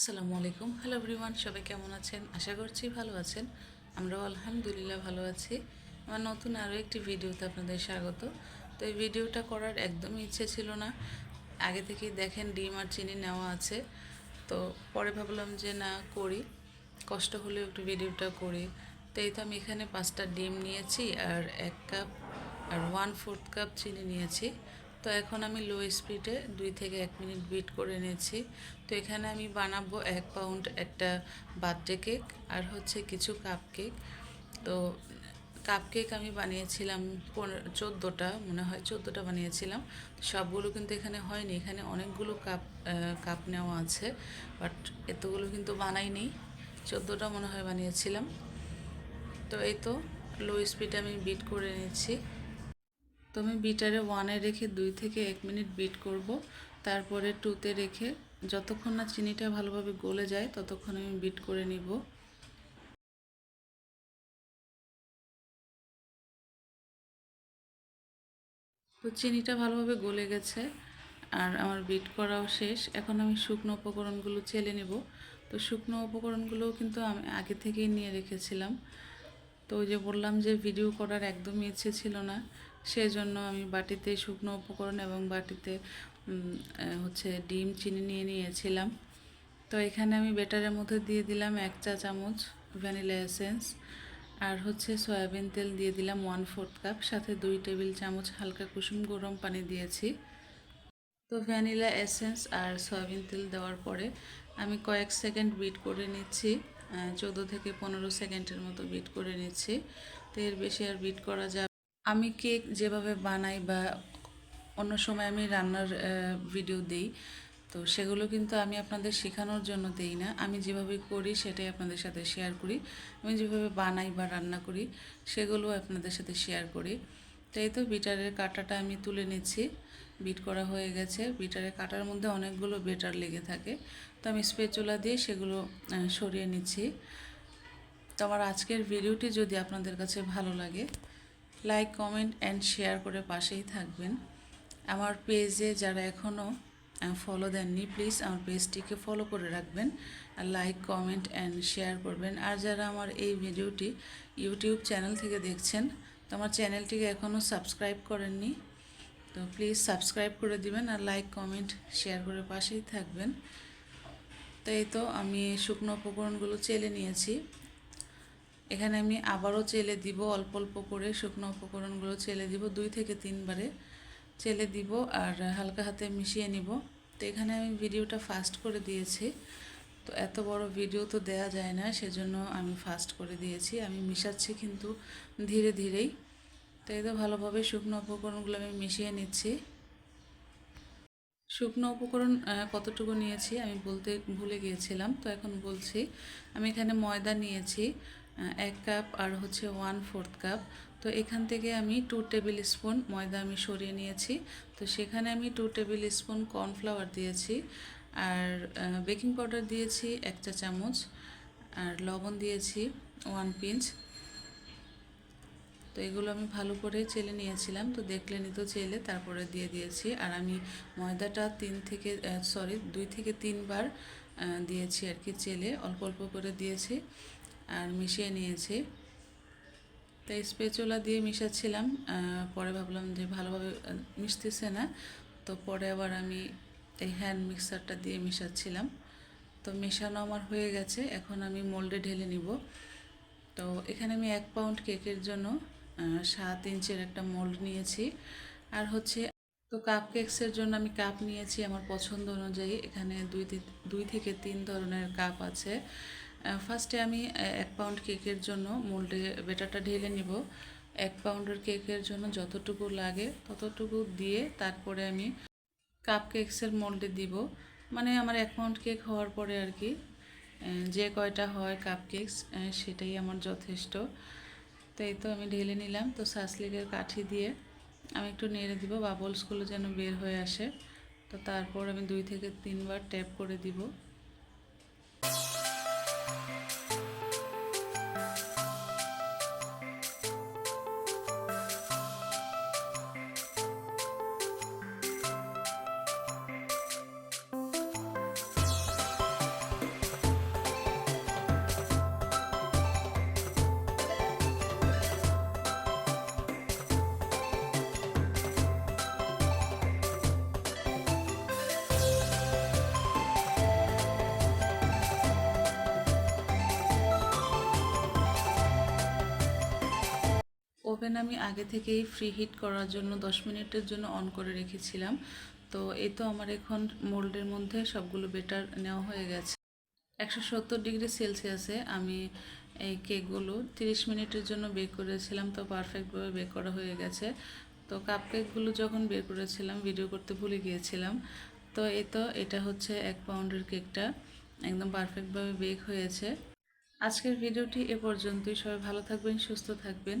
আসসালামু আলাইকুম। Hello everyone সবাই কেমন আছেন? আশা করছি ভালো আছেন। আমরাও আলহামদুলিল্লাহ ভালো আছি। আমার নতুন আরও একটি ভিডিওতে আপনাদের স্বাগত। তো এই ভিডিওটা করার একদমই ইচ্ছে ছিল না। আগে থেকেই দেখেন ডিম আর চিনি নেওয়া আছে। তো পরে ভাবলাম যে না, করি। কষ্ট হলেও একটু ভিডিওটা করি। তো এই তো আমি এখানে পাঁচটা ডিম নিয়েছি আর এক কাপ আর ওয়ান ফোর্থ কাপ চিনি নিয়েছি। তো এখন আমি লো স্পিডে দুই থেকে এক মিনিট বিট করে নিয়েছি। তো এখানে আমি বানাবো এক পাউন্ড একটা বার্থডে কেক আর হচ্ছে কিছু কাপ কেক তো কাপ কেক আমি বানিয়েছিলাম পনেরো, চোদ্দোটা, মনে হয় চোদ্দোটা বানিয়েছিলাম। সবগুলো কিন্তু এখানে হয়নি, এখানে অনেকগুলো কাপ কাপ নেওয়া আছে। বাট এতগুলো কিন্তু বানাইনি, চোদ্দোটা মনে হয় বানিয়েছিলাম। তো এই তো লো স্পিডে আমি বিট করে নিচ্ছি তো আমি বিটারে ওয়ানে রেখে দুই থেকে এক মিনিট বিট করব। তারপরে টুতে রেখে যতক্ষণ না চিনিটা ভালোভাবে গলে যায়, ততক্ষণ আমি বিট করে নিব। তো চিনিটা ভালোভাবে গলে গেছে আর আমার বিট করাও শেষ। এখন আমি শুকনো উপকরণগুলো চেলে নেব। তো শুকনো উপকরণগুলোও কিন্তু আমি আগে থেকেই নিয়ে রেখেছিলাম। তো ওই যে বললাম যে ভিডিও করার একদমই ইচ্ছে ছিল না। সেই জন্য আমি বাটিতে শুকনো উপকরণ এবং বাটিতে হচ্ছে ডিম, চিনি নিয়ে নিয়েছিলাম। তো এখানে আমি বেটারের মধ্যে দিয়ে দিলাম এক চা চামচ ভ্যানিলা এসেন্স আর হচ্ছে সয়াবিন তেল দিয়ে দিলাম ওয়ান ফোর্থ কাপ। সাথে দুই টেবিল চামচ হালকা কুসুম গরম পানি দিয়েছি। তো ভ্যানিলা এসেন্স আর সয়াবিন তেল দেওয়ার পরে আমি কয়েক সেকেন্ড বিট করে নিচ্ছি চোদ্দ থেকে পনেরো সেকেন্ডের মতো বিট করে নিচ্ছি। তো এর বেশি আর বিট করা যাবে আমি কেক যেভাবে বানাই বা অন্য সময় আমি রান্নার ভিডিও দেই, তো সেগুলো কিন্তু আমি আপনাদের শেখানোর জন্য দেই না। আমি যেভাবে করি সেটাই আপনাদের সাথে শেয়ার করি। আমি যেভাবে বানাই বা রান্না করি সেগুলো আপনাদের সাথে শেয়ার করি। তাই তো বিটারের কাটাটা আমি তুলে নিচ্ছি। বিট করা হয়ে গেছে। বিটারের কাটার মধ্যে অনেকগুলো বেটার লেগে থাকে। তো আমি স্পেচুলা দিয়ে সেগুলো সরিয়ে নিচ্ছি। তো আমার আজকের ভিডিওটি যদি আপনাদের কাছে ভালো লাগে লাইক কমেন্ট অ্যান্ড শেয়ার করে পাশেই থাকবেন। আমার পেজে যারা এখনও ফলো দেননি প্লিজ আমার পেজটিকে ফলো করে রাখবেন আর লাইক কমেন্ট অ্যান্ড শেয়ার করবেন। আর যারা আমার এই ভিডিওটি ইউটিউব চ্যানেল থেকে দেখছেন, তো আমার চ্যানেলটিকে এখনও সাবস্ক্রাইব করেননি, তো প্লিজ সাবস্ক্রাইব করে দিবেন আর লাইক কমেন্ট শেয়ার করে পাশেই থাকবেন। তো এই তো আমি শুকনো উপকরণগুলো চেলে নিয়েছি। এখানে আমি আবারও চেলে দিব, অল্প অল্প করে শুকনো উপকরণগুলো চেলে দিব, দুই থেকে তিনবারে চেলে দিব আর হালকা হাতে মিশিয়ে নিব। তো এখানে আমি ভিডিওটা ফাস্ট করে দিয়েছি। তো এত বড় ভিডিও তো দেয়া যায় না, সেজন্য আমি ফাস্ট করে দিয়েছি। আমি মিশাচ্ছি কিন্তু ধীরে ধীরেই। তো এই তো ভালোভাবে শুকনো উপকরণগুলো আমি মিশিয়ে নিচ্ছি। শুকনো উপকরণ কতটুকু নিয়েছি আমি বলতে ভুলে গিয়েছিলাম। তো এখন বলছি, আমি এখানে ময়দা নিয়েছি। এক কাপ আর হচ্ছে ওয়ান ফোর্থ কাপ তো এখান থেকে আমি টু টেবিল স্পুন ময়দা আমি সরিয়ে নিয়েছি। তো সেখানে আমি টু টেবিল স্পুন কর্নফ্লাওয়ার দিয়েছি আর বেকিং পাউডার দিয়েছি এক চা চামচ আর লবণ দিয়েছি ওয়ান পিঞ্চ তো এগুলো আমি ভালো করে চেলে নিয়েছিলাম। তো দেখলেনি তো চেলে, তারপরে দিয়ে দিয়েছি। আর আমি ময়দাটা তিন থেকে সরি দুই থেকে তিনবার দিয়েছি আর কি চেলে। অল্প অল্প করে দিয়েছি। আর মিশিয়ে নিয়েছি। তাই স্পেচোলা দিয়ে মিশাচ্ছিলাম পরে ভাবলাম যে ভালোভাবে মিশতেছে না। তো পরে আবার আমি এই হ্যান্ড মিক্সারটা দিয়ে মিশাচ্ছিলাম। তো মেশানো আমার হয়ে গেছে, এখন আমি মোল্ডে ঢেলে নিব। তো এখানে আমি এক পাউন্ড কেকের জন্য সাত ইঞ্চের একটা মোল্ড নিয়েছি। আর হচ্ছে, তো কাপ কেকসের জন্য আমি কাপ নিয়েছি আমার পছন্দ অনুযায়ী। এখানে দুই দুই থেকে তিন ধরনের কাপ আছে। ফার্স্টে আমি এক পাউন্ড কেকের জন্য মোল্ডে বেটারটা ঢেলে নিব। এক পাউন্ডের কেকের জন্য যতটুকু লাগে ততটুকু দিয়ে তারপরে আমি কাপ কেকসের মোল্ডে দিব। মানে আমার এক পাউন্ড কেক হওয়ার পরে আর কি যে কয়টা হয় কাপ কেকস সেটাই আমার যথেষ্ট। তো এই তো আমি ঢেলে নিলাম। তো সাসলিকের কাঠি দিয়ে আমি একটু নেড়ে দিব বাবলসগুলো যেন বের হয়ে আসে। তো তারপর আমি দুই থেকে তিনবার ট্যাপ করে দিব। ওভেন আমি আগে থেকেই ফ্রি হিট করার জন্য দশ মিনিটের জন্য অন করে রেখেছিলাম। তো এই তো আমার এখন মোল্ডের মধ্যে সবগুলো বেটার নেওয়া হয়ে গেছে। একশো সত্তর ডিগ্রি সেলসিয়াসে আমি এই কেকগুলো তিরিশ মিনিটের জন্য বেক করেছিলাম, তো পারফেক্টভাবে বেক করা হয়ে গেছে। তো কাপ কেকগুলো যখন বের করেছিলাম ভিডিও করতে ভুলে গিয়েছিলাম। তো এই তো এটা হচ্ছে এক পাউন্ডের কেকটা, একদম পারফেক্টভাবে বেক হয়েছে। আজকের ভিডিওটি এ পর্যন্তই। সবাই ভালো থাকবেন, সুস্থ থাকবেন।